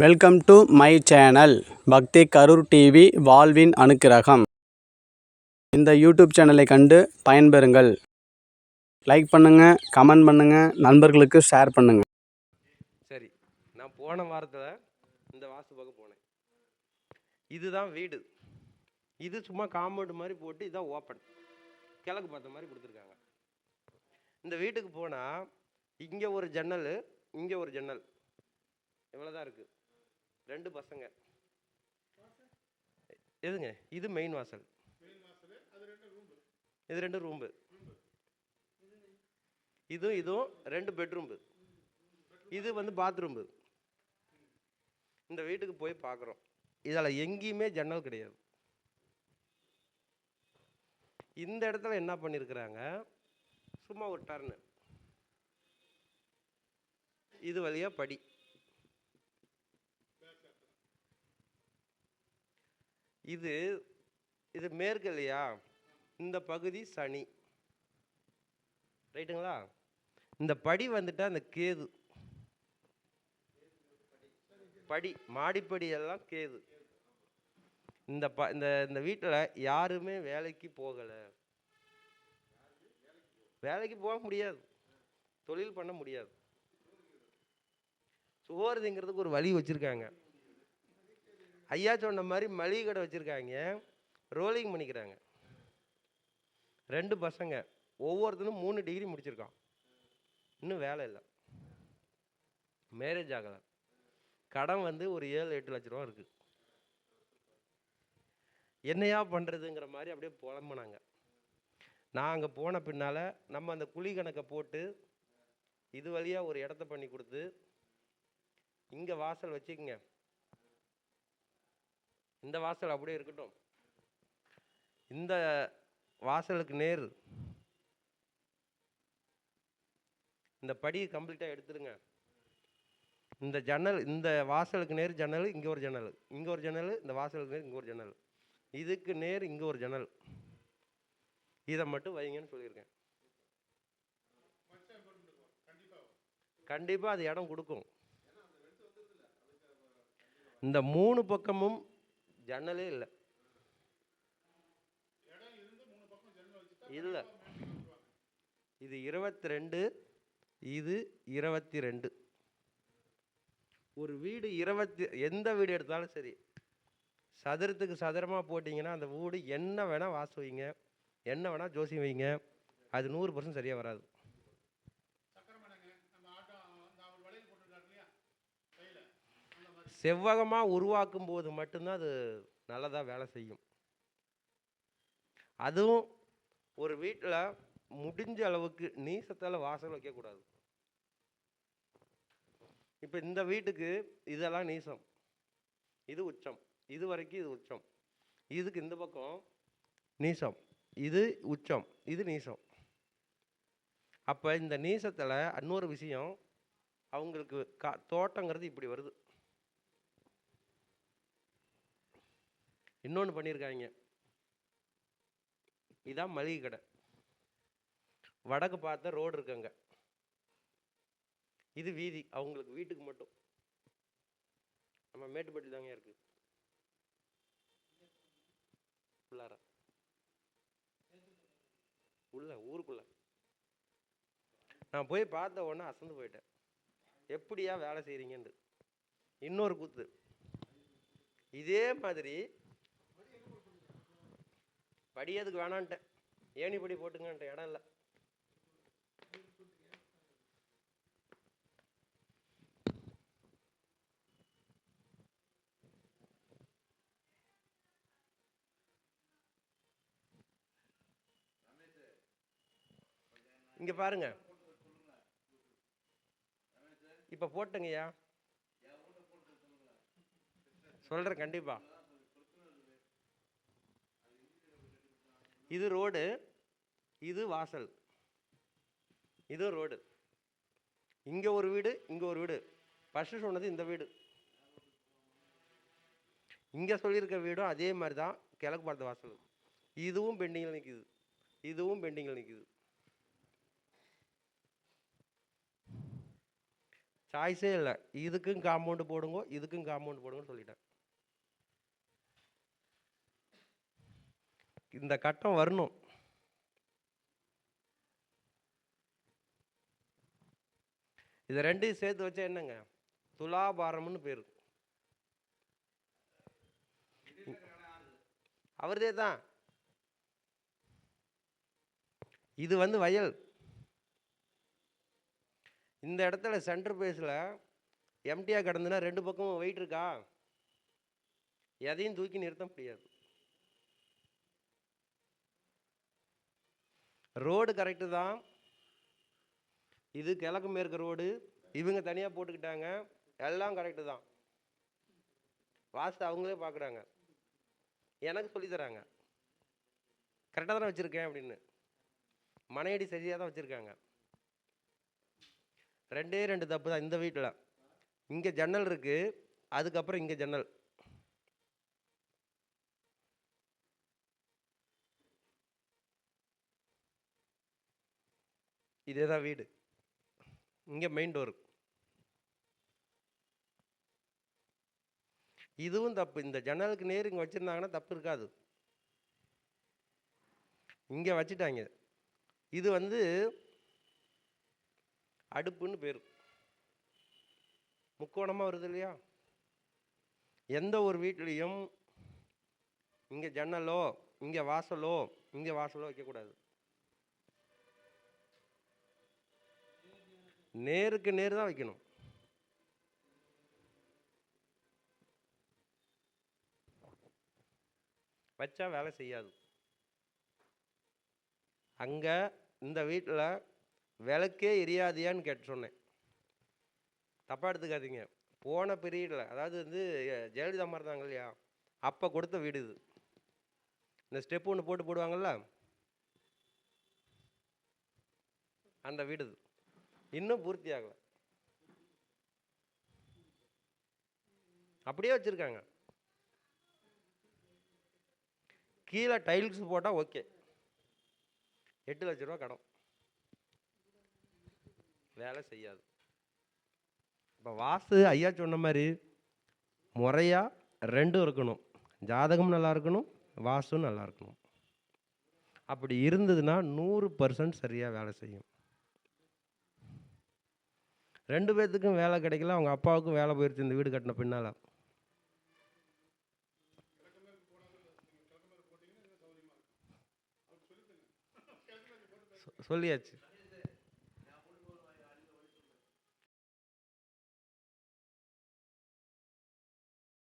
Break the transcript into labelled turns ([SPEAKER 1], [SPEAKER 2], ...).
[SPEAKER 1] Welcome to my channel பக்தி Karur TV வாழ்வின் அனுக்கிரகம் இந்த யூடியூப் சேனலை கண்டு பயன்பெறுங்கள். லைக் பண்ணுங்கள் கமெண்ட் பண்ணுங்கள் நண்பர்களுக்கு ஷேர் பண்ணுங்கள்
[SPEAKER 2] சரி நான் போன வாரத்தில் இந்த வாஸ்து பக்கம் போனேன். இதுதான் வீடு. இது சும்மா காம்பவுண்ட் மாதிரி போட்டு இதான் ஓப்பன் கிழக்கு பார்த்த மாதிரி கொடுத்துருக்காங்க. இந்த வீட்டுக்கு போனால் இங்கே ஒரு ஜன்னல் இங்கே ஒரு ஜன்னல். இவ்வளோதான் இருக்குது ரெண்டு பசங்க. எதுங்க? இது மெயின் வாசல். இது ரெண்டு ரூம்பு இதுவும் இதுவும் ரெண்டு பெட்ரூம்பு இது வந்து பாத்ரூம்பு இந்த வீட்டுக்கு போய் பார்க்குறோம் இதில் எங்கேயுமே ஜன்னல் கிடையாது. இந்த இடத்துல என்ன பண்ணியிருக்கிறாங்க சும்மா ஒரு டர்னு இது வழியா படி. இது இது மேற்கு இல்லையா இந்த பகுதி சனி. ரைட்டுங்களா? இந்த படி வந்துட்டால் அந்த கேது. படி மாடிப்படி எல்லாம் கேது. இந்த ப இந்த இந்த வீட்டில் யாருமே வேலைக்கு போகலை. வேலைக்கு போக முடியாது. தொழில் பண்ண முடியாது. சோறுங்கிறதுக்கு ஒரு வழி வச்சுருக்காங்க. ஐயா சொன்ன மாதிரி மளிகை கடை வச்சுருக்காங்க. ரோலிங் பண்ணிக்கிறாங்க. ரெண்டு பசங்க. ஒவ்வொருத்தனும் மூணு டிகிரி முடிச்சிருக்கான். இன்னும் வேலை இல்லை. மேரேஜ் ஆகலை. கடன் வந்து ஒரு ஏழு எட்டு லட்ச ரூபா இருக்குது என்னையா பண்ணுறதுங்கிற மாதிரி அப்படியே புலம்புனாங்க. நான் அங்கே போன பின்னால் நம்ம அந்த குழி கணக்கை போட்டு இது வழியாக ஒரு இடத்த பண்ணி கொடுத்து இங்கே வாசல் வச்சுக்கோங்க. இந்த வாசல் அப்படியே இருக்கட்டும். இந்த வாசலுக்கு நேர். இந்த படியை கம்ப்ளீட்டாக எடுத்துருங்க இந்த ஜன்னல் இந்த வாசலுக்கு நேர் ஜன்னல் இங்கே ஒரு ஜன்னல். இங்கே ஒரு ஜன்னல் இந்த வாசலுக்கு நேர் இங்கே ஒரு ஜன்னல். இதுக்கு நேர் இங்கே ஒரு ஜன்னல். இதை மட்டும் வைங்கன்னு சொல்லியிருக்கேன். கண்டிப்பாக அது இடம் கொடுக்கும். இந்த மூணு பக்கமும் ஜன்னலே இல்லை. இல்லை. இது இருபத்தி ரெண்டு இது இருபத்தி ரெண்டு ஒரு வீடு இருபத்தி எந்த வீடு எடுத்தாலும் சரி சதுரத்துக்கு சதுரமாக போட்டிங்கன்னா அந்த வீடு என்ன வேணால் வாசு வைங்க என்ன வேணால் ஜோசியம் வைங்க அது நூறு பர்சன்ட் சரியாக வராது. செவ்வகமாக உருவாக்கும் போது மட்டும்தான் அது நல்லதாக வேலை செய்யும். அதுவும் ஒரு வீட்டில் முடிஞ்ச அளவுக்கு நீசத்தால் வாசல் வைக்கக்கூடாது இப்போ இந்த வீட்டுக்கு இதெல்லாம் நீசம். இது உச்சம். இது வரைக்கும் இது உச்சம். இதுக்கு இந்த பக்கம் நீசம். இது உச்சம். இது நீசம். அப்போ இந்த நீசத்தில் இன்னொரு விஷயம் அவங்களுக்கு கா தோட்டங்கிறது இப்படி வருது. இன்னொன்று பண்ணியிருக்காங்க இதான் மளிகை கடை. வடக்கு பார்த்த ரோடு இருக்குங்க. இது வீதி. அவங்களுக்கு வீட்டுக்கு மட்டும். நம்ம மேட்டுப்பட்டி தாங்க இருக்கு. உள்ளார. உள்ள ஊருக்குள்ள. நான் போய் பார்த்த உடனே அசந்து போயிட்டேன். எப்படியா வேலை செய்கிறீங்கன்னு இன்னொரு கூத்து. இதே மாதிரி படி எதுக்கு வேணான்ட்டேன் ஏணி படி போட்டுங்கன்ட்ட இடம் இல்லை. இங்க பாருங்க. இப்ப போட்டுங்கய்யா. சொல்றேன் கண்டிப்பா. இது ரோடு இது வாசல். இது ரோடு. இங்கே ஒரு வீடு இங்கே ஒரு வீடு. ஃபஸ்ட்டு சொன்னது இந்த வீடு. இங்கே சொல்லியிருக்க வீடும் அதே மாதிரி தான் கிழக்கு பார்த்த வாசல். இதுவும் பெண்டிங்கில் நிற்கிது இதுவும் பெண்டிங்கில் நிற்கிது சாய்ஸே இல்லை. இதுக்கும் காம்பவுண்டு போடுங்க இதுக்கும் காம்பவுண்டு போடுங்கன்னு சொல்லிட்டேன். இந்த கட்டம் வரணும். இதை ரெண்டையும் சேர்த்து வச்சா என்னங்க? துலாபாரம்னு பேர். அவர்தே தான். இது வந்து வயல். இந்த இடத்துல சென்டர் பேஸில் எம்டியாக கிடந்துன்னா ரெண்டு பக்கமும் வெயிட் இருக்கா? எதையும் தூக்கி நிறுத்த முடியாது. ரோடு கரெக்டு தான். இது கிழக்கு மேற்கு ரோடு. இவங்க தனியாக போட்டுக்கிட்டாங்க. எல்லாம் கரெக்டு தான். வாஸ்து அவங்களே பார்க்குறாங்க எனக்கு சொல்லித் தராங்க. கரெக்டாக தானே வச்சுருக்கேன் அப்படின்னு. மனையடி சரியாக தான் வச்சுருக்காங்க. ரெண்டே ரெண்டு தப்பு தான் இந்த வீட்டில் இங்கே ஜன்னல் இருக்குது அதுக்கப்புறம் இங்கே ஜன்னல். இதே தான் வீடு. இங்கே மெயின் டோர் இதுவும் தப்பு. இந்த ஜன்னலுக்கு நேர் இங்கே வச்சுருந்தாங்கன்னா தப்பு இருக்காது. இங்கே வச்சுட்டாங்க. இது வந்து அடுப்புன்னு பேர். முக்கோணமாக வருது இல்லையா? எந்த ஒரு வீட்லேயும் இங்கே ஜன்னலோ இங்கே வாசலோ இங்கே வாசலோ வைக்கக்கூடாது. நேருக்கு நேர் தான் வைக்கணும். வச்சா வேலை செய்யாது. அங்கே இந்த வீட்டில் விளக்கே எரியாதியான்னு கேட்டு சொன்னேன். தப்பாக எடுத்துக்காதீங்க. போன பீரியடில் அதாவது வந்து ஜெயலலிதா அம்மா இருந்தாங்க இல்லையா? அப்போ கொடுத்த வீடு இது. இந்த ஸ்டெப் ஒன்று போட்டு போடுவாங்கள்ல அந்த வீடு இது. இன்னும் பூர்த்தி ஆகலை. அப்படியே வச்சுருக்காங்க. கீழே டைல்ஸ் போட்டால் ஓகே எட்டு லட்ச ரூபா கடன். வேலை செய்யாது. இப்போ வாசு ஐயா சொன்ன மாதிரி முறையாக ரெண்டும் இருக்கணும். ஜாதகம் நல்லா இருக்கணும் வாசும் நல்லா இருக்கணும். அப்படி இருந்ததுன்னா நூறு பர்சன்ட் சரியாக வேலை செய்யும். ரெண்டு பேர்த்துக்கும் வேலை கிடைக்கல அவங்க அப்பாவுக்கும் வேலை போயிடுச்சு இந்த வீடு கட்டின பின்னால். சொல்லியாச்சு.